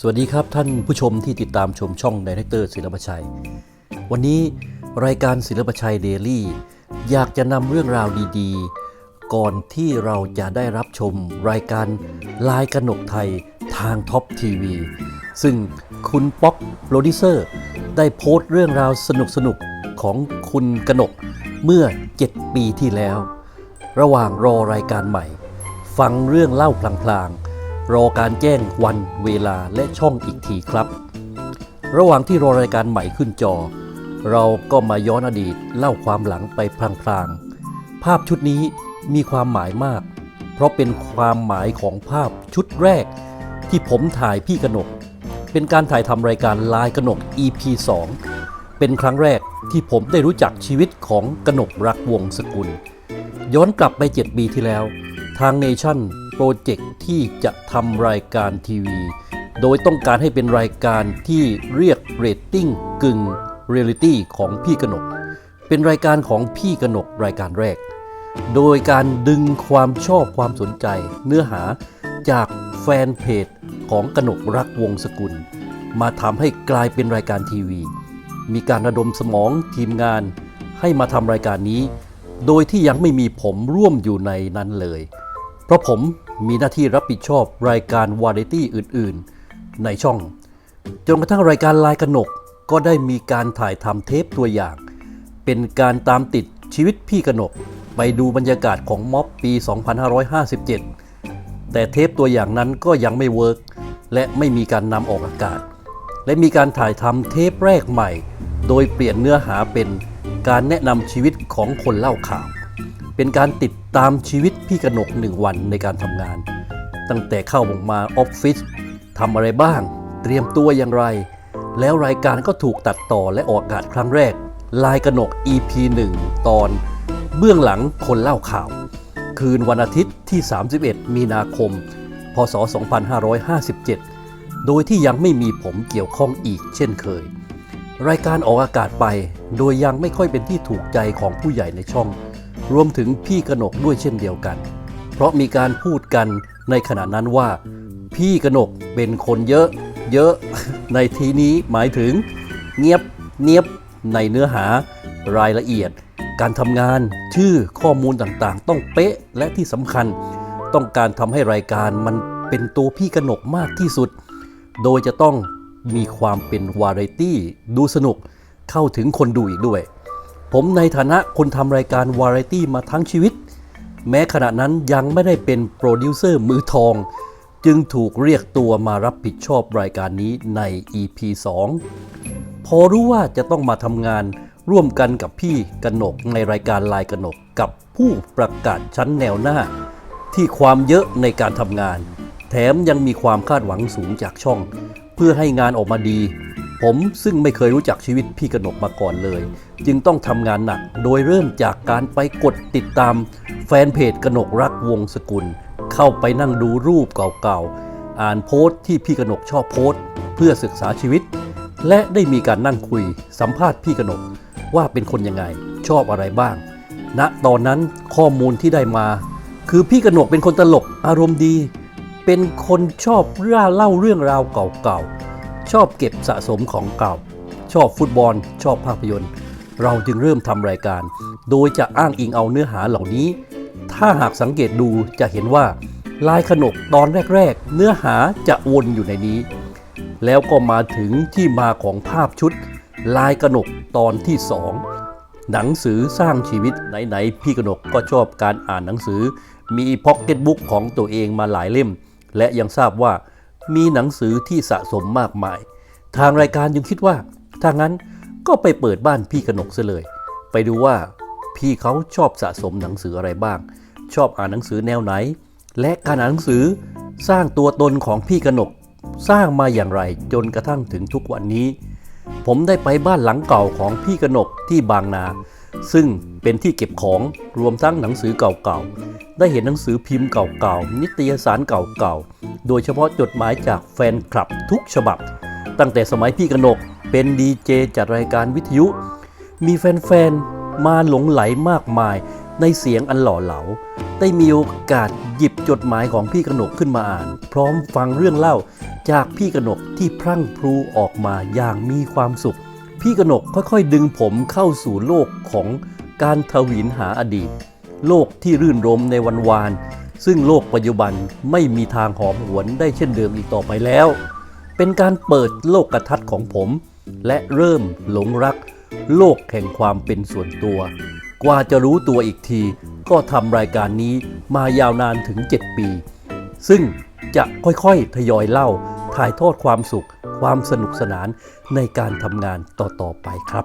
สวัสดีครับท่านผู้ชมที่ติดตามชมช่องไดเรคเตอร์ศิลปชัย วันนี้รายการศิลปชัยเดลี่อยากจะนำเรื่องราวดีๆ ก่อนที่เราจะได้รับชมรายการลายกนกไทยทางท็อปทีวีซึ่งคุณป๊อกโปรดิวเซอร์ได้โพสต์เรื่องราวสนุกๆของคุณกนกเมื่อ 7 ปีที่แล้ว ระหว่างรอรายการใหม่ ฟังเรื่องเล่าพลางๆ รอการแจ้งวันเวลาและช่องอีกทีครับ ระหว่างที่รอรายการใหม่ขึ้นจอ เราก็มาย้อนอดีตเล่าความหลังไปพลางๆ ภาพชุดนี้มีความหมายมาก เพราะเป็นความหมายของภาพชุดแรก ที่ผมถ่ายพี่กนก เป็นการถ่ายทำรายการลายกนก EP 2 เป็นครั้งแรกที่ผมได้รู้จักชีวิตของกนกรักวงศกุล ย้อนกลับไป 7 ปีที่แล้ว ทางเนชั่น โปรเจกต์ที่จะทำรายการทีวี โดยต้องการให้เป็นรายการที่เรียกเรตติ้งกึ่งเรียลิตี้ของพี่กนก เป็นรายการของพี่กนกรายการแรก โดยการดึงความชอบความสนใจ เนื้อหาจากแฟนเพจของกนกรักวงศกุล มาทำให้กลายเป็นรายการทีวี มีการระดมสมองทีมงานให้มาทำรายการนี้ โดยที่ยังไม่มีผมร่วมอยู่ในนั้นเลย เพราะผมมีหน้าที่รับผิดชอบรายการวาไรตี้อื่นๆ ในช่อง จนกระทั่งรายการลายกนกก็ได้มีการถ่ายทำเทปตัวอย่าง เป็นการตามติดชีวิตพี่กนก ไปดูบรรยากาศของม็อบปี 2557 แต่เทปตัวอย่างนั้นก็ยังไม่เวิร์กและไม่มีการนำออกอากาศ และมีการถ่ายทำเทปแรกใหม่ โดยเปลี่ยนเนื้อหาเป็นการแนะนำชีวิตของคนเล่าข่าว เป็นการติดตามชีวิตพี่กนกหนึ่งวันในการทำงาน ตั้งแต่เข้าออกมาออฟฟิศทำอะไรบ้าง เตรียมตัวอย่างไร แล้วรายการก็ถูกตัดต่อและออกอากาศครั้งแรก ลายกนก EP 1 ตอน เบื้องหลังคนเล่าข่าว คืนวันอาทิตย์ที่ 31 มีนาคม พศ 2557 โดยที่ยังไม่มีผมเกี่ยวข้องอีกเช่นเคย รายการออกอากาศไป โดยยังไม่ค่อยเป็นที่ถูกใจของผู้ใหญ่ในช่อง รวมถึงพี่กนกด้วยเช่นเดียวกัน เพราะมีการพูดกันในขณะนั้นว่า พี่กนกเป็นคนเยอะ เยอะ ในทีนี้หมายถึง เงียบเนียบในเนื้อหารายละเอียด การทำงานชื่อข้อมูลต่างๆ ต้องเป๊ะและที่สำคัญ ต้องการทำให้รายการมันเป็นตัวพี่กนกมากที่สุด โดยจะต้องมีความเป็นวาไรตี้ ดูสนุกเข้าถึงคนดูอีกด้วย ผมในฐานะคนทำรายการวาไรตี้มาทั้งชีวิต แม้ขณะนั้นยังไม่ได้เป็นโปรดิวเซอร์มือทอง จึงถูกเรียกตัวมารับผิดชอบรายการนี้ใน EP 2 พอรู้ว่าจะต้องมาทำงานร่วมกันกับพี่กนกในรายการลายกนกกับผู้ประกาศชั้นแนวหน้า ที่ความเยอะในการทำงาน แถมยังมีความคาดหวังสูงจากช่อง เพื่อให้งานออกมาดี ผมซึ่งไม่เคยรู้จักชีวิตพี่กนกมาก่อนเลย จึงต้องทำงานหนักโดยเริ่มจากการไปกดติดตาม แฟนเพจกนกรักวงศกุล เข้าไปนั่งดูรูปเก่าๆ อ่านโพสต์ที่พี่กนกชอบโพสต์ เพื่อศึกษาชีวิต และได้มีการนั่งคุยสัมภาษณ์พี่กนกว่าเป็นคนยังไง ชอบอะไรบ้างณตอนนั้นข้อมูลที่ได้มา คือพี่กนกเป็นคนตลกอารมณ์ดี เป็นคนชอบเล่าเล่าเรื่องราวเก่าๆ ชอบเก็บสะสมของเก่า ชอบฟุตบอล ชอบภาพยนตร์ เราจึงเริ่มทำรายการ โดยจะอ้างอิงเอาเนื้อหาเหล่านี้ ถ้าหากสังเกตดูจะเห็นว่าลายขนกตอนแรก ๆ เนื้อหาจะวนอยู่ในนี้ แล้วก็มาถึงที่มาของภาพชุด ลายกนกตอนที่สองหนังสือสร้างชีวิตไหนๆพี่กนกก็ชอบการอ่านหนังสือ มีพ็อกเก็ตบุ๊กของตัวเองมาหลายเล่ม และยังทราบว่า มีหนังสือที่สะสมมากมาย ทางรายการยังคิดว่า ถ้างั้นก็ไปเปิดบ้านพี่กนกซะเลย ไปดูว่าพี่เขาชอบสะสมหนังสืออะไรบ้าง ชอบอ่านหนังสือแนวไหน และการอ่านหนังสือสร้างตัวตนของพี่กนก สร้างมาอย่างไรจนกระทั่งถึงทุกวันนี้ ผมได้ไปบ้านหลังเก่าของพี่กนกที่บางนา ซึ่งเป็นที่เก็บของรวมทั้งหนังสือเก่าๆ ได้เห็นหนังสือพิมพ์เก่าๆ นิตยสารเก่าๆ โดยเฉพาะจดหมายจากแฟนคลับทุกฉบับ ตั้งแต่สมัยพี่กนกเป็นดีเจจัดรายการวิทยุ มีแฟนๆ มาหลงไหลมากมายในเสียงอันหล่อเหลา ได้มีโอกาสหยิบจดหมายของพี่กนกขึ้นมาอ่าน พร้อมฟังเรื่องเล่าจากพี่กนกที่พรั่งพรูออกมาอย่างมีความสุข พี่กนกค่อยๆ ดึงผมเข้าสู่โลกของการทวินหาอดีต โลกที่รื่นรมในวันวาน ซึ่งโลกปัจจุบันไม่มีทางหอมหวนได้เช่นเดิมอีกต่อไปแล้ว เป็นการเปิดโลกกระทัดของผม และเริ่มหลงรัก โลกแห่งความเป็นส่วนตัว กว่าจะรู้ตัวอีกที ก็ทำรายการนี้มายาวนานถึง 7 ปี ซึ่งจะค่อยๆ ทยอยเล่าถ่ายทอดความสุข ความสนุกสนานในการทำงานต่อๆไปครับ